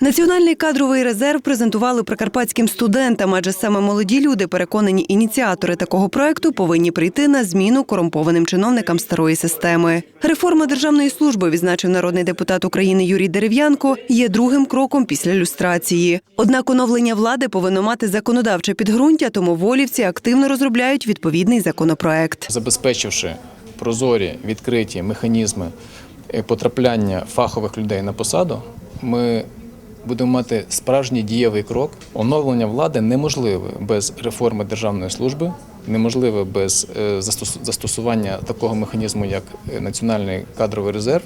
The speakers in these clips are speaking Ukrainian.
Національний кадровий резерв презентували прикарпатським студентам, адже саме молоді люди, переконані ініціатори такого проекту, повинні прийти на зміну корумпованим чиновникам старої системи. Реформа державної служби, відзначив народний депутат України Юрій Дерев'янко, є другим кроком після люстрації. Однак оновлення влади повинно мати законодавче підґрунтя, тому волівці активно розробляють відповідний законопроект. забезпечивши прозорі відкриті механізми е, потрапляння фахових людей на посаду, ми будемо мати справжній дієвий крок. Оновлення влади неможливе без реформи державної служби, неможливе без е, застосування такого механізму, як е, Національний кадровий резерв.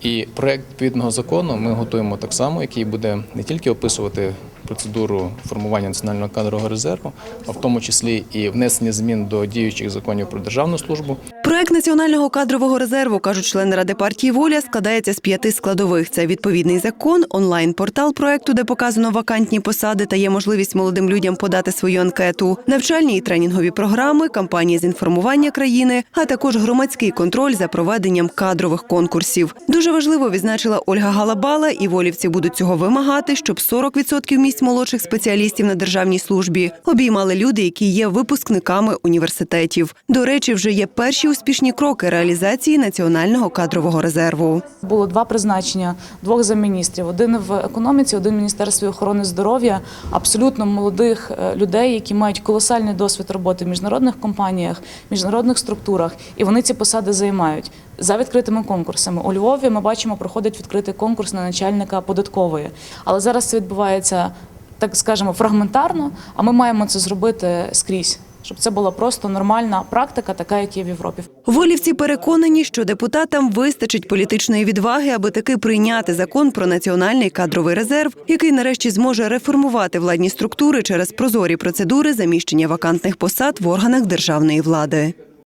І проект відповідного закону ми готуємо так само, який буде не тільки описувати процедуру формування національного кадрового резерву, а в тому числі і внесення змін до діючих законів про державну службу. Проект національного кадрового резерву, кажуть члени ради партії Воля, складається з п'яти складових: це відповідний закон, онлайн-портал проекту, де показано вакантні посади та є можливість молодим людям подати свою анкету, навчальні і тренінгові програми, кампанії з інформування країни, а також громадський контроль за проведенням кадрових конкурсів. Дуже важливо відзначила Ольга Галабала, і волівці будуть цього вимагати, щоб 40% місць молодших спеціалістів на державній службі обіймали люди, які є випускниками університетів. До речі, вже є перші успішні кроки реалізації національного кадрового резерву. Було два призначення двох замміністрів: один в економіці, один в міністерстві охорони здоров'я. Абсолютно молодих е, людей, які мають колосальний досвід роботи в міжнародних компаніях, міжнародних структурах, і вони ці посади займають за відкритими конкурсами. У Львові ми бачимо, проходить відкритий конкурс на начальника податкової, але зараз це відбувається так, скажемо, фрагментарно. А ми маємо це зробити скрізь, щоб це була просто нормальна практика, така як є в Європі. Волівці переконані, що депутатам вистачить політичної відваги, аби таки прийняти закон про національний кадровий резерв, який нарешті зможе реформувати владні структури через прозорі процедури заміщення вакантних посад в органах державної влади.